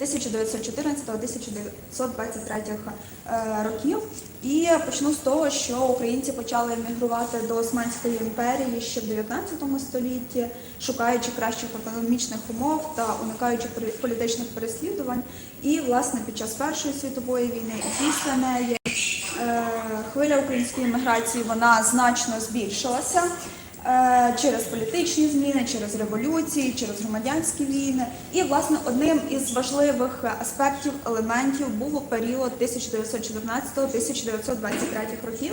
1914-1923 е, років. І почну з того, що українці почали емігрувати до Османської імперії ще в 19 столітті, шукаючи кращих економічних умов та уникаючи полі- політичних переслідувань. І власне під час Першої світової війни і після неї е, хвиля української міграції вона значно збільшилася через політичні зміни, через революції, через громадянські війни. І власне одним із важливих аспектів елементів був період 1914-1923 років.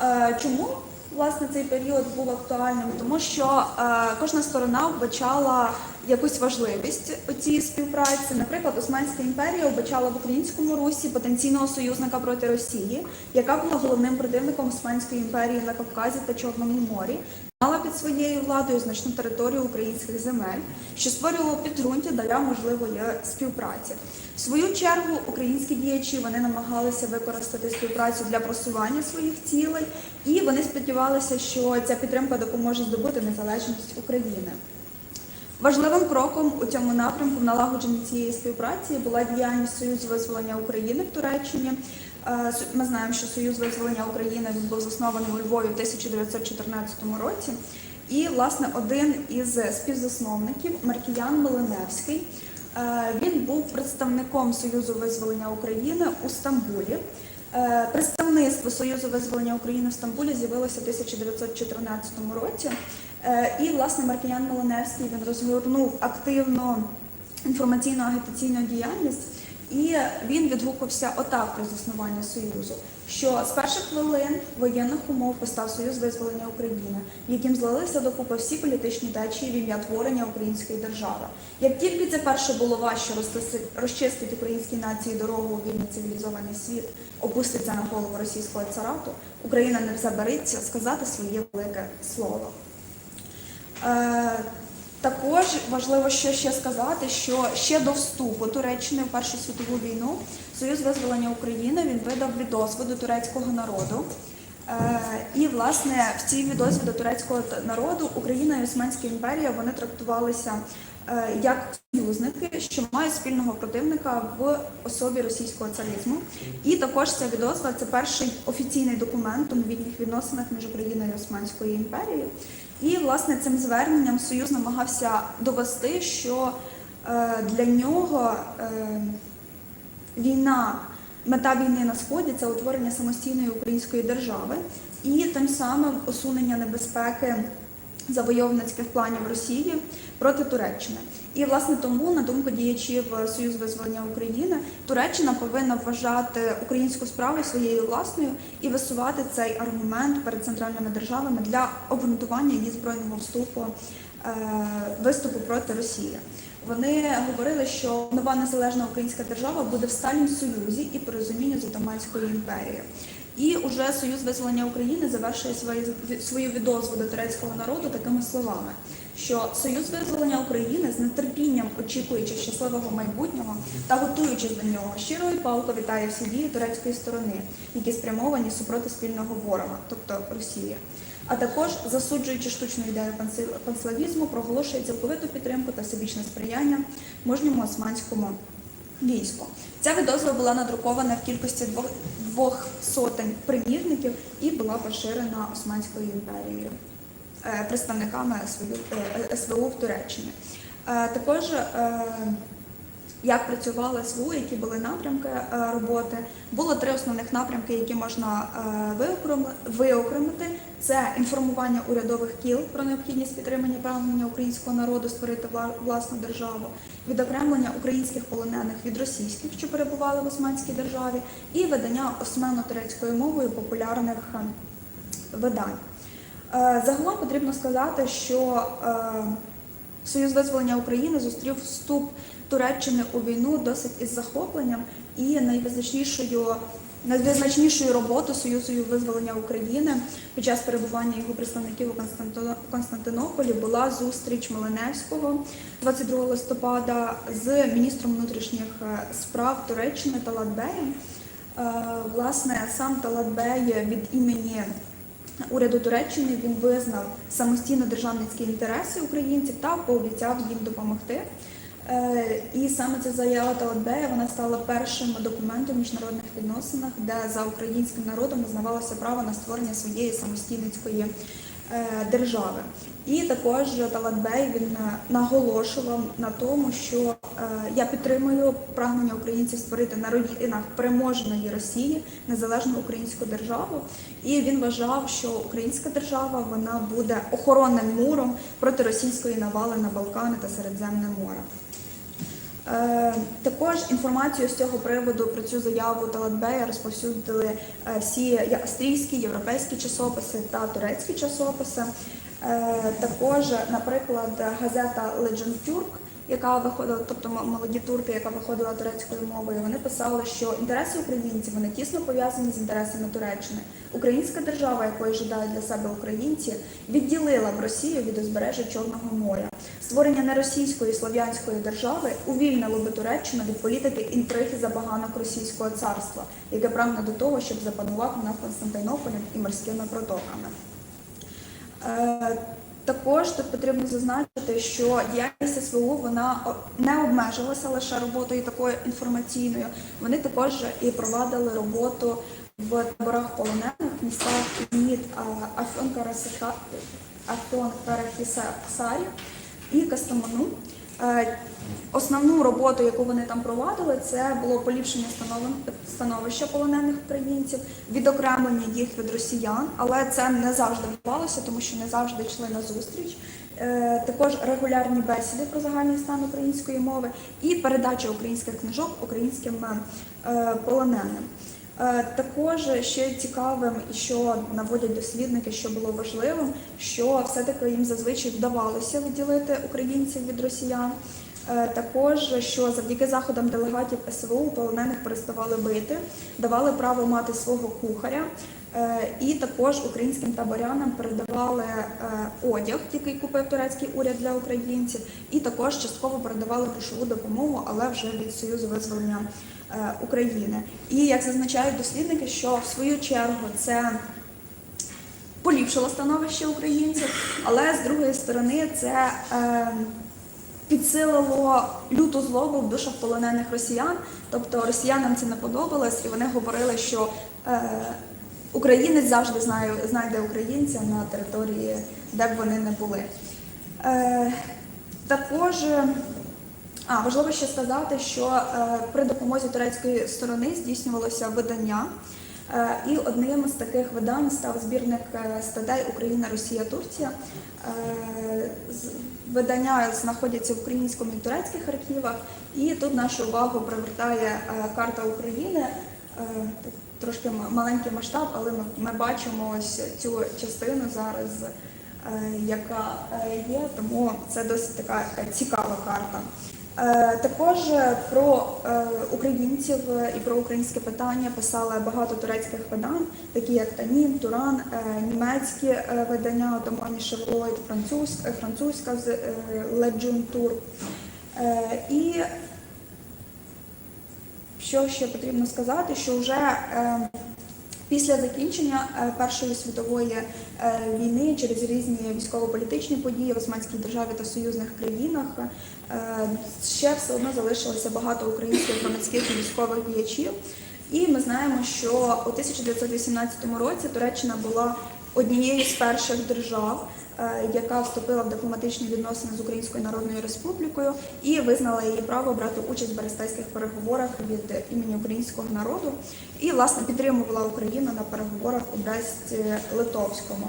Е, Чому власне цей період був актуальним? Тому що е, кожна сторона вбачала якусь важливість у цій співпраці. Наприклад, Османська імперія вбачала в українському русі потенційного союзника проти Росії, яка була головним противником Османської імперії на Кавказі та Чорному морі. Мала під своєю владою значну територію українських земель, що створювало підґрунтя для можливої співпраці. В свою чергу українські діячі вони намагалися використати співпрацю для просування своїх цілей, і вони сподівалися, що ця підтримка допоможе здобути незалежність України. Важливим кроком у цьому напрямку в налагодженні цієї співпраці була діяльність Союзу визволення України в Туреччині. Е, Ми знаємо, що Союз визволення України він був заснований у Львові в 1914 році. І, власне, один із співзасновників Маркіян Милиневський. е, Він був представником Союзу визволення України у Стамбулі. Е, Представництво Союзу визволення України в Стамбулі з'явилося в 1914 році. І, власне, Маркіян Милиневський він розгорнув активну інформаційну агітаційну діяльність, і він відгукувався отак про заснування Союзу, що з перших хвилин воєнних умов постав Союз визволення України, яким злилися докупи всі політичні течії в ім'я творення української держави. Як тільки це перше було важче розчистити українській нації дорогу у вільний цивілізований світ, опуститься на голову російського царату, Україна не забереться сказати своє велике слово. Також важливо що ще сказати, що ще до вступу Туреччини в Першу світову війну Союз визволення України він видав відозву до турецького народу. Е, І власне в цій відозві до турецького народу Україна і Османська імперія вони трактувалися е, як союзники, що мають спільного противника в особі російського царизму. І також ця відозва це перший офіційний документ у новітніх відносинах між Україною і Османською імперією. І власне цим зверненням Союз намагався довести, що е, для нього е, війна, мета війни на сході це утворення самостійної української держави і тим самим усунення небезпеки завойовницьких планів Росії проти Туреччини. І власне тому, на думку діячів Союзу визволення України, Туреччина повинна вважати українську справу своєю власною і висувати цей аргумент перед центральними державами для обґрунтування її збройного вступу е, виступу проти Росії. Вони говорили, що нова незалежна українська держава буде в сталім союзі і порозумінні з Отаманською імперією. І уже Союз визволення України завершує свою відозву до турецького народу такими словами, що Союз визволення України з нетерпінням очікуючи щасливого майбутнього та готуючись до нього, щиро і палко вітає всі дії турецької сторони, які спрямовані супроти спільного ворога, тобто Росії. А також засуджуючи штучну ідею панславізму, проголошує цілковиту підтримку та всебічне сприяння мужньому османському війську. Ця відозва була надрукована в кількості двох, двох сотень примірників і була поширена Османською імперією е, представниками е, СВУ в Туреччині. Е, Також як працювала СВУ, які були напрямки е, роботи. Було три основних напрямки, які можна е, виокремити. Це інформування урядових кіл про необхідність підтримання прагнення українського народу створити власну державу, відокремлення українських полонених від російських, що перебували в Османській державі, і видання османо-турецькою мовою популярних е, видань. Е, Загалом потрібно сказати, що Союз визволення України зустрів вступ Туреччини у війну досить із захопленням і найвизначнішою. Найвизначнішою роботою Союзу визволення України під час перебування його представників у Константинополі була зустріч Милиневського 22 листопада з міністром внутрішніх е, справ Туреччини Талатбеєм. Е, Власне, сам Талатбей від імені уряду Туреччини він визнав самостійно державницькі інтереси українців та пообіцяв їм допомогти. Е, І саме ця заява Талатбея вона стала першим документом міжнародних відносинах, де за українським народом визнавалося право на створення своєї самостійницької е, держави. І також Талатбей він е, наголошував на тому, що я підтримую прагнення українців створити на родинах переможеної Росії незалежну українську державу. І він вважав, що українська держава вона буде охоронним муром проти російської навали на Балкани та Середземне море. Е, Також інформацію з цього приводу про цю заяву Талатбея розповсюдили е, всі австрійські, європейські часописи та турецькі часописи. Е, Також, наприклад, газета Legend Turk, яка виходила, тобто молоді турки, яка виходила турецькою мовою, вони писали, що інтереси українців вони тісно пов'язані з інтересами Туреччини. Українська держава, якої жадають для себе українці, відділила б Росію від узбережжя Чорного моря. Створення неросійської слов'янської держави увільнило би Туреччину від політики інтриги забаганок російського царства, яке прагне до того, щоб запанувати над Константинополем і морськими протоками. Також тут потрібно зазначити, що діяльність СВУ вона не обмежилася лише роботою такою інформаційною. Вони також і провадили роботу в таборах полонених містах Ніт, Афьон-Карахісарі і Кастаману. Е, Основну роботу, яку вони там провадили, це було поліпшення становища полонених українців, відокремлення їх від росіян, але це не завжди вдавалося, тому що не завжди йшли на зустріч. Е, Також регулярні бесіди про загальний стан української мови і передача українських книжок українським е, полоненим. Е, Також ще цікавим, і що наводять дослідники, що було важливим, що все-таки їм зазвичай вдавалося відділити українців від росіян. Е, Також що завдяки заходам делегатів СВУ полонених переставали бити, давали право мати свого кухаря, е, і також українським таборянам передавали одяг, який купив турецький уряд для українців, і також частково передавали грошову допомогу, але вже від Союзу визволення України. І як зазначають дослідники, що в свою чергу це поліпшило становище українців, але з другої сторони це е, підсилило люту злобу в душах полонених росіян. Тобто росіянам це не подобалось, і вони говорили, що е, українець завжди знайде українця на території, де б вони не були. Е, також е, а, важливо ще сказати, що е, при допомозі турецької сторони здійснювалося видання. Е, І одним з таких видань став збірник е, статей Україна, Росія, Турція. Видання знаходяться в українському і турецьких архівах, і тут нашу увагу привертає карта України. Трошки маленький масштаб, але ми, бачимо ось цю частину зараз, яка є, тому це досить така цікава карта. Е, Також про е, українців і про українське питання писали багато турецьких видань, такі як Танін, Туран, е, німецькі видання, Отомані Шевлойд, французька, з Леджун Тур. І що ще потрібно сказати, що вже після закінчення е, Першої світової е, війни через різні військово-політичні події в Османській державі та союзних країнах е, ще все одно залишилося багато українських громадських і військових діячів. І ми знаємо, що у 1918 році Туреччина була однією з перших держав, е, яка вступила в дипломатичні відносини з Українською Народною Республікою і визнала її право брати участь в баристейських переговорах від імені українського народу, і власне підтримувала Україну на переговорах у Бресті-Литовському.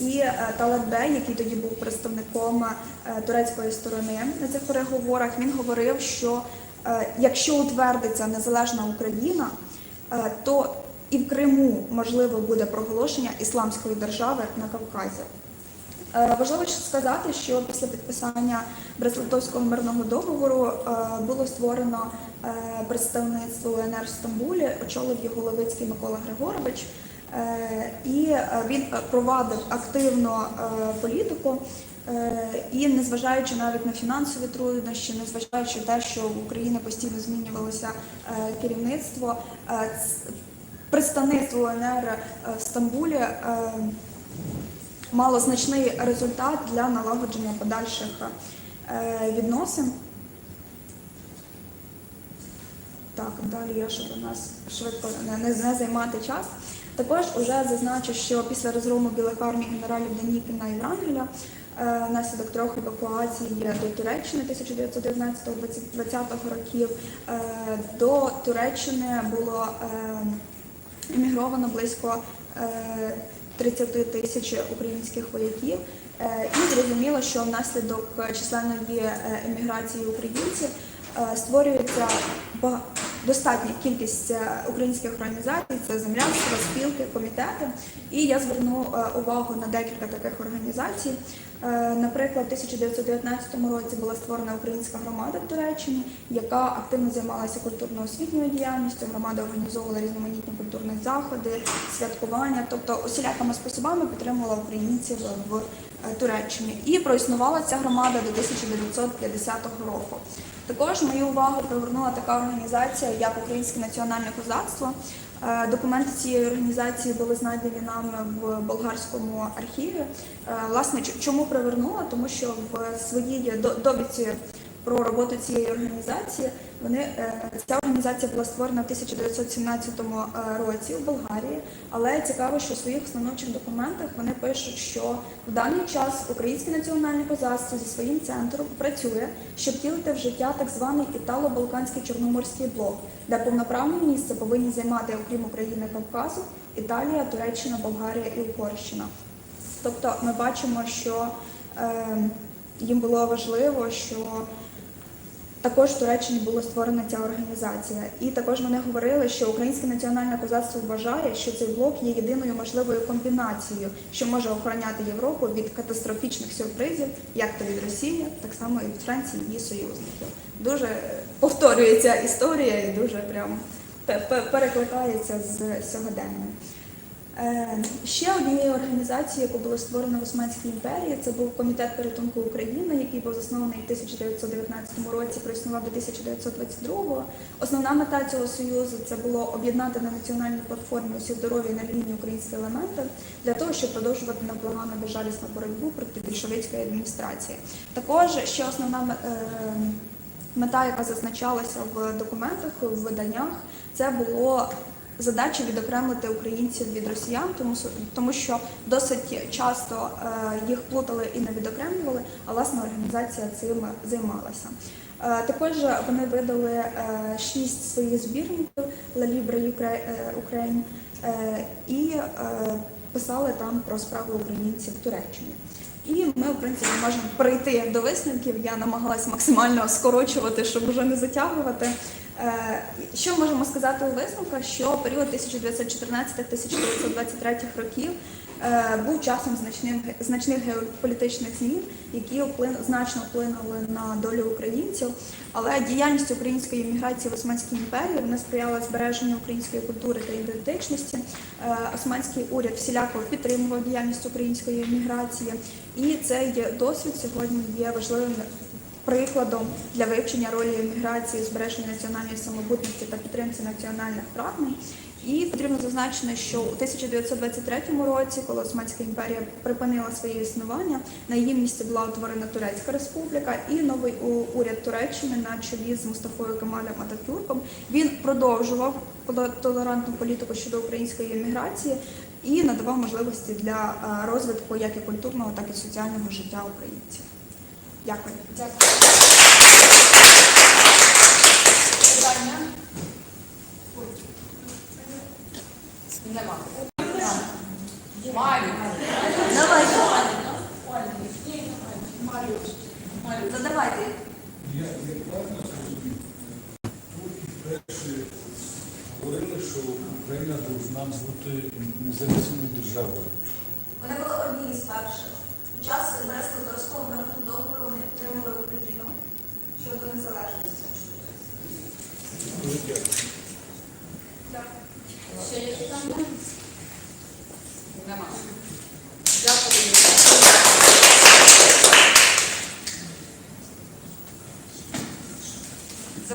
І е, Талат який тоді був представником е, турецької сторони на цих переговорах, він говорив, що якщо утвердиться незалежна Україна, то і в Криму можливо буде проголошення ісламської держави на Кавказі. Е, Важливо сказати, що після підписання Брест-Литовського мирного договору е, було створено е, представництво УНР в Стамбулі, очолив його Левицький Микола Григорович. І він провадив активно е, політику. І незважаючи навіть на фінансові труднощі, незважаючи на те, що в Україні постійно змінювалося керівництво, представництво УНР е, в Стамбулі е, мало значний результат для налагодження подальших е, відносин. Так, далі я щоб у нас швидко не, не, займати час. Також уже зазначу, що після розгрому білих армій генералів Денікіна і Врангеля внаслідок трьох евакуацій до Туреччини 1919-20 років до Туреччини було емігровано близько е, 30 тисяч українських вояків. Е, І зрозуміло, що внаслідок численної е, еміграції українців е, створюється достатня кількість е, українських організацій, це землянство, спілки, комітети. І я зверну е, увагу на декілька таких організацій. Е, Наприклад, у 1919 році була створена українська громада в Туреччині, яка активно займалася культурно-освітньою діяльністю. Громада організовувала різноманітні культурні заходи, святкування, тобто усілякими способами підтримувала українців в Туреччині. І проіснувала ця громада до 1950 року. Також мою увагу привернула така організація, як Українське національне козацтво. Е, Документи цієї організації були знайдені нами в болгарському архіві. Е, Власне, чому привернула? Тому що в своїй довідці про роботу цієї організації вони е, ця організація була створена в 1917 році в Болгарії. Але цікаво, що в своїх основних документах вони пишуть, що в даний час Українське національне козацтво зі своїм центром працює, щоб втілити в життя так званий Італо-Балканський Чорноморський блок, де повноправне місце повинні займати, окрім України Кавказу, Італія, Туреччина, Болгарія і Угорщина. Тобто ми бачимо, що е, їм було важливо, що також в Туреччині була створена ця організація. І також вони говорили, що українське національне козацтво вважає, що цей блок є єдиною можливою комбінацією, що може охороняти Європу від катастрофічних сюрпризів, як то від Росії, так само і від Франції, її союзників. Дуже повторюється історія і дуже прям пе- пе- перекликається з сьогоденням. Е, Ще однією організацією, яку було створено в Османській імперії, це був комітет порятунку України, який був заснований в 1919 році, проіснував до 1922. Основна мета цього союзу це було об'єднати на національній платформі усі здорові і нелінійні українські елементи для того, щоб продовжувати невблаганну безжалісну боротьбу проти більшовицької адміністрації. Також ще основна е, мета, яка зазначалася в документах, в виданнях, це було задача відокремити українців від росіян, тому, тому що досить часто е, їх плутали і не відокремлювали, а власна організація цим займалася. Е, також вони видали е, шість своїх збірників La Libre Ukraine і писали там про справу українців в Туреччині. І ми, в принципі, можемо перейти до висновків. Я намагалась максимально скорочувати, щоб вже не затягувати. Е, Що можемо сказати у висновках? Що період 1914-1923 років е, був часом значних, значних геополітичних змін, які вплин, значно вплинули на долю українців. Але діяльність української імміграції в Османській імперії вона сприяла збереженню української культури та ідентичності. Е, Османський уряд всіляко підтримував діяльність української імміграції, і цей досвід сьогодні є важливим прикладом для вивчення ролі еміграції, збереження національної самобутності та підтримці національних прагнень. І потрібно зазначити, що у 1923 році, коли Османська імперія припинила своє існування, на її місці була утворена Турецька республіка і новий уряд Туреччини на чолі з Мустафою Кемалем Ататюрком. Він продовжував толерантну політику щодо української еміграції і надавав можливості для е, розвитку як і культурного, так і соціального життя українців. Дякую. Дякую. Питання? Нема. Марію. Давайте. Марію. Марію. Задавайте. Я, я правильно зрозумів, турки говорили, що Україна повинна бути незалежною державою. Вони були одні з перших. Час Брестсько-Турського мирного договору вони підтримали Україну щодо незалежності.